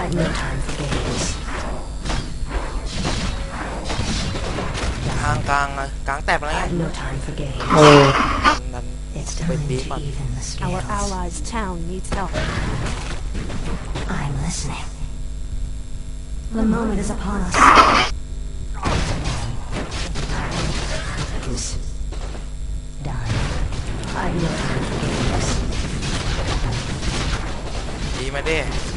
I've no time for games. กลางกลางอะกลางแตกแล้วไง I've no time for games. เออ ดัน It's Wait, time be to fun. even the Our scales. allies' town needs help. I'm listening. The moment is upon us. Games. Done. I've no time for games. ดีมาดิ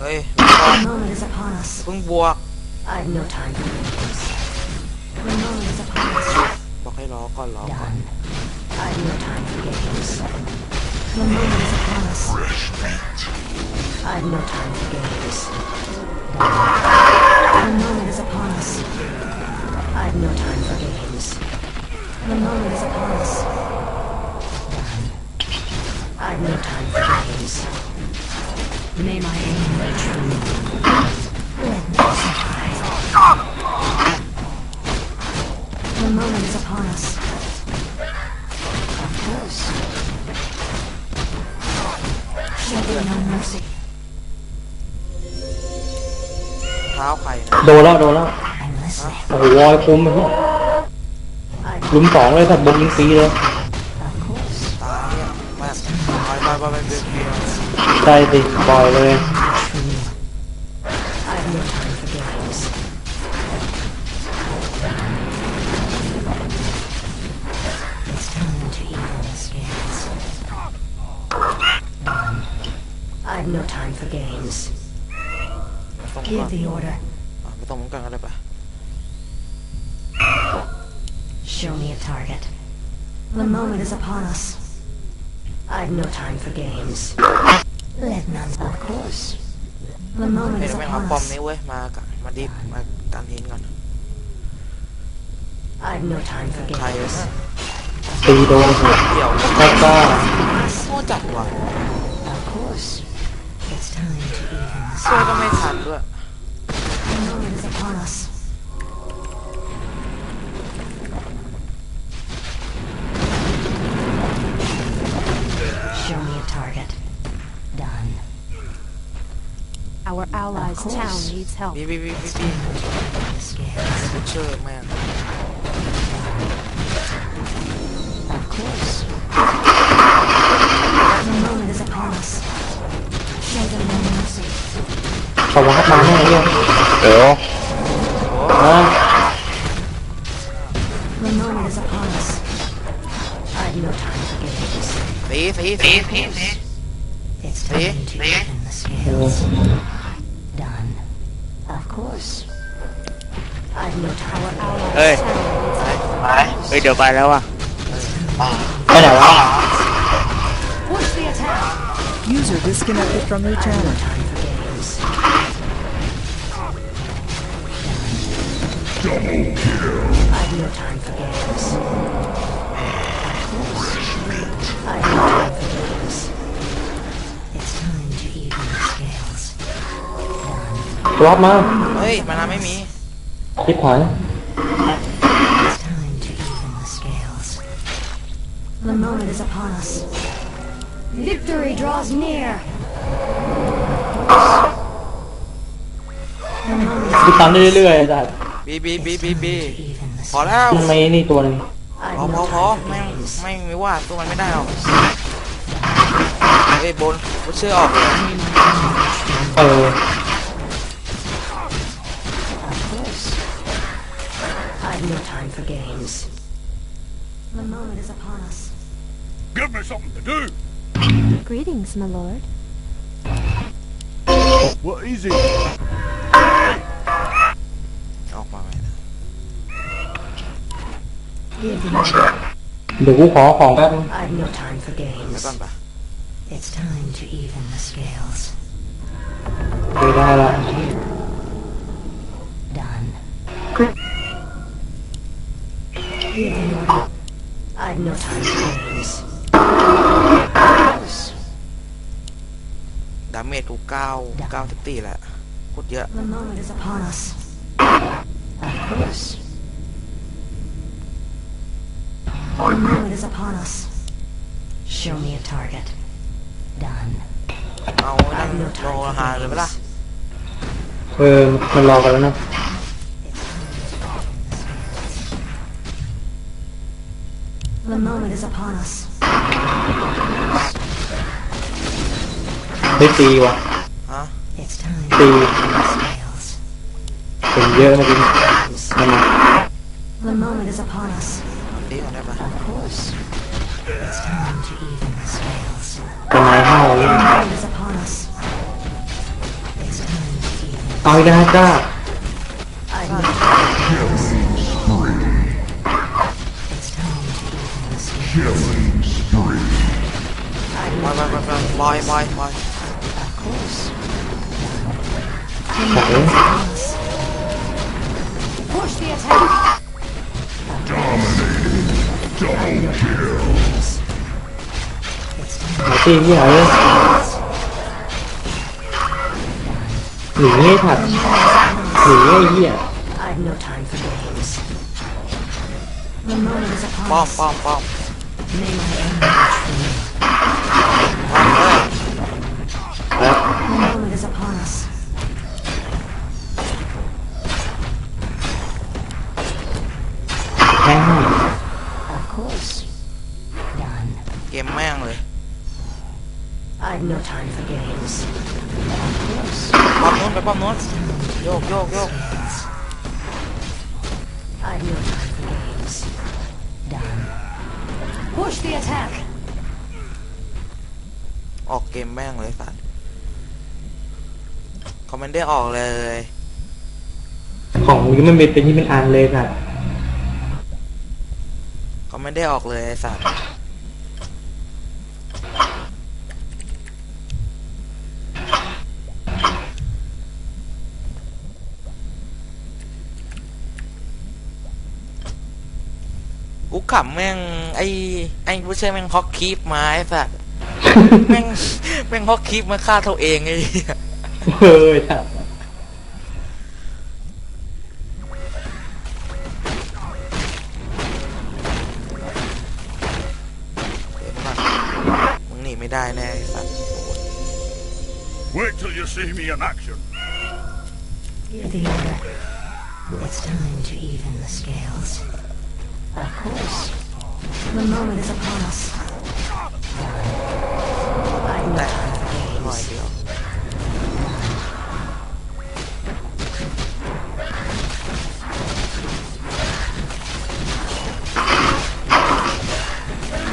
เฮ้ยแล้วก็ The moment is upon us. เพิ่งบวก I've no time for games. The moment is upon us. บอกให้รอก่อนรอก่อน Done. I've no time for games. The moment is upon us. I've no time for games. Done. The moment is upon us. I've no time for games. The moment is upon us. Done. I've no time for games. May my aim be true. Let me survive. The moment is upon us. Of course. Show them no mercy. เท้าใครนะ โดนแล้วโดนแล้ว I'm listening. โอ้โหวอยคุ้มไป I've ลุมสองเลยสัตว์บนยิงฟรีเลย ใช่สิปล่อยเลย I've no time for games. It's time to even the scales. Done. I've no time for games. ต้องก่อ Give น the order. อ่ะไม่ต้องเหมือนกันก็ได้ปะ Show me a target. The moment is upon us. I've no time for games. Let none, of course. The moment เอ้ย is ไม่เอา upon ปอม us. นี้เว้ย มากันมาดิมากันหินก่อน I've no time for ใคร games. ตีโดนหัวเดี่ยวแล้วก็โง่จัดว่ะ Of course. It's time to even the ช่วยก็ไม่ทันด้วย The moment is upon us. allies' course. town needs help. บีบีบีบีบี The scales. เชื่อแม่ง Of course. The moment is upon us. Show them no mercy. เขาวัดมาให้เนี่ย เดี๋ยว นะ The moment is upon us. I've no time for games. สีสีสีสีสี เฮ้ยไปเฮ้ยเดี๋ยวไปแล้วอะไปไหนวะ User disconnected from your channel. รับมา เฮ้ย มานาไม่มี คิดถอย It's time to even the scales. The moment is upon us. Victory draws near. The moment is คือตามได้เรื่อยๆแต่บีบีบีบีบี to even the พอแล้วทำไมนี่ตัวหนึงพอ I've พอ no พอ time for ไม่ games. ไม่ไม่ว่าตัวมันไม่ได้หรอกเฮ้ยบนกูเชื่อออกเลยเออ time for games. The moment is upon us. Give me something to do! Greetings, my lord. What is it? I've no time for games. It's time to even the scales. Đây. Time for games. ดาเมจกูเก้าเก้าสิบตีแหละโคตรเยอะ The moment is upon us. Of course. The moment is upon us. Show me a target. Done. เอานั่น I've no โล time for หาเลยปะล่ะ games. เออมันรอกันแล้วนะ The moment is upon us. ได้ตีว่ะ ฮะ It's time See. to scales. เห็นเยอะเมื่อกี้นั่นนะ The moment is upon us. ตีก่อนได้ปะ Of course. It's time to even the scales. เป็นไม้ห้าวเลย The moment is upon us. It's time to even. เอาอีกแล้วจ้า My my my. Of course. Okay. Push the attack! Dominating! Double kills! It's ini ayo. I've no time for games. Bomb, bomb, bomb. ป้อมนู้นไปป้อมนู้นโยกโยกโยก I've no time for games. Done. Push the attack. ออกเกมแม่งเลยสัตว์คอมเมนต์ได้ออกเลย ของมึงมันเป็นที่เป็นอันเลยค่ะคอมเมนต์ได้ออกเลยไอ้สัตว์ กูขำแม่งไอ้ไอ้ผู้ช่วยแม่งฮอกคีปมาไอ้สัตว์แม่งแม่งฮอกคีปมาฆ่าตัวเองไอ้เหี้ยเฮ้ยถัดเห็นปะมึงหนีไม่ได้แน่ไอ้สัตว์ Wait till you see me in action. Give the order. It's time to even the scales. Of course. The moment is upon us. I'm not playing games.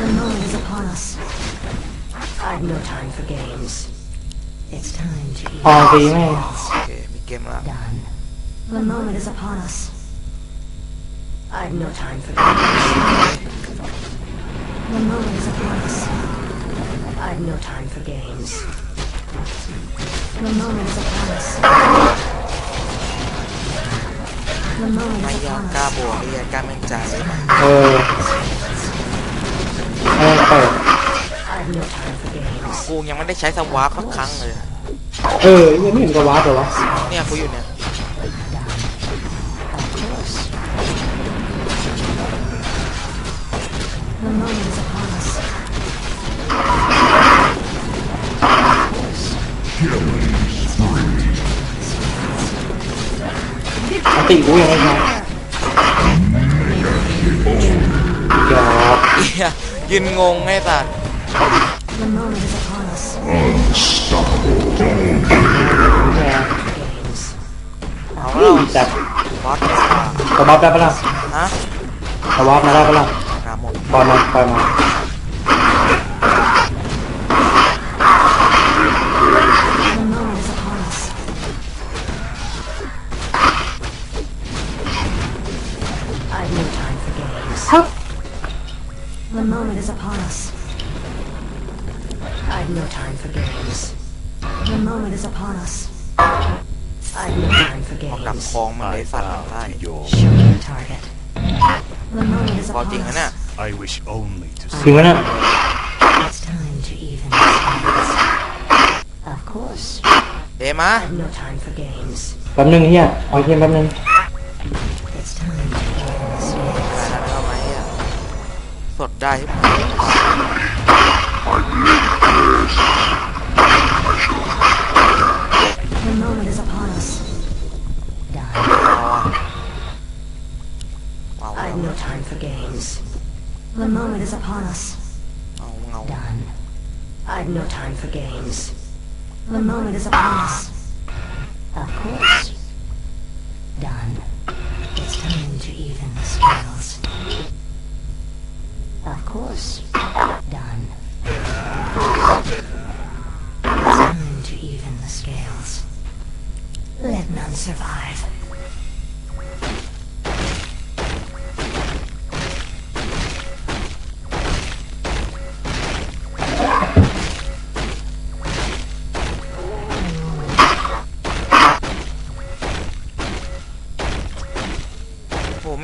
The moment is upon us. I've no time for games. It's time to eat. Oh, the Done. The moment is upon us. I've no time for games. The moment is upon us. I've no time for games. The moment is upon us. The moment ไม่ is ยอม upon กล้า us. บวกไอ้เหี้ยกล้าแม่งจ่ายเออให้มันเปิด I've no time for games. กูยังไม่ได้ใช้สวาร์ปสักครั้งเลยอะเออยังไม่เห็นกระวาร์ปเลยวะเนี่ยกูอยู่เนี่ย The moment is upon us. อติกูยังไม่ใช้หยอกเหี้ยยืนงงไอ้สัตว์ The moment is upon us. แหม Games. เอาแล้วจับบอสเนี่ยอะกระวาร์ปได้ปะล่ะฮะกระวาร์ปมาได้ปะล่ะ หาหมด ปล่อยมาปล่อยมา The moment is upon us. I've no time for games. The moment is upon us. I've no time for games. The moment is upon us. I've no time for ออกกลับ games. คลองมาเลยสัตว์ได้ Show me a target. The moment is พอ upon จริงนะเนี่ย us. I wish only to จริง see วะเนี่ย It's time to even the scales. Of course. เดมา I've no time for games. แป๊บนึงเฮียเอาเฮียแป๊บนึง It's time to even the scales. เข้ามาเฮียสดได้ที่ The The moment is upon us. Oh, no. Done. I've no time for games. The moment is upon us. โอ้แ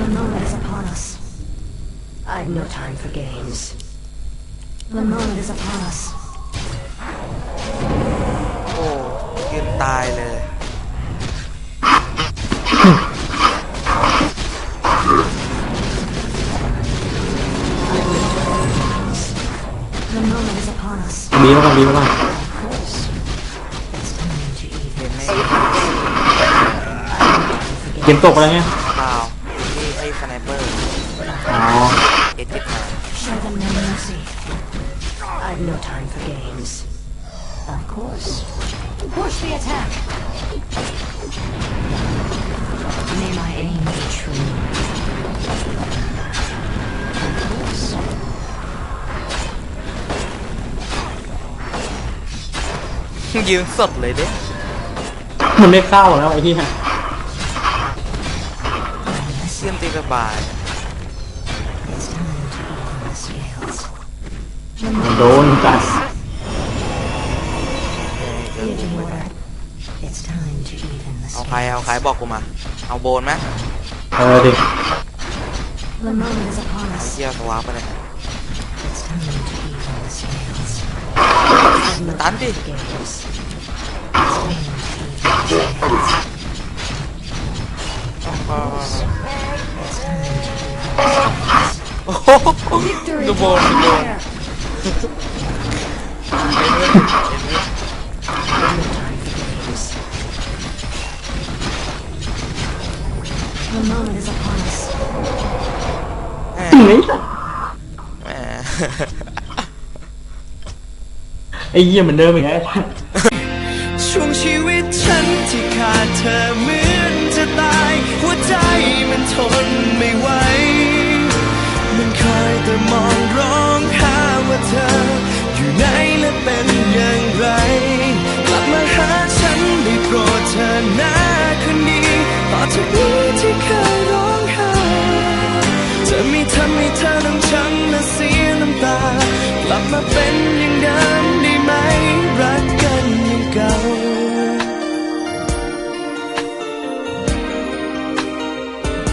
The moment is upon us. I've no time for games. The moment is upon us. โอ้ยืนตายเลย The moment is upon us. บีมาก่อนบีมาก่อน Of course. It's time to เห็ even นไหม เกมตกไปแล้วไง เปล่ course. Push the attack. May my aim be true. Of course. ยืนสดเลยเด้ มันไม่เข้าแล้วไอ้เฮีย ยืนตีสบาย It's time to even the scales. มันโดนกัด เอาใคร scales. เอาใครบอกกูมา เอาโบนไหม เออดิ The moment is upon ไอ้ us. เหี้ยสวาไปเลย It's time to even the scales. I've no Tán time đi. for games. It's time to even the scales. โอ้โหดูโบนดูโบน นี่แหม ไอ้เหี้ยเหมือนเดิมอีกแล้วช่ว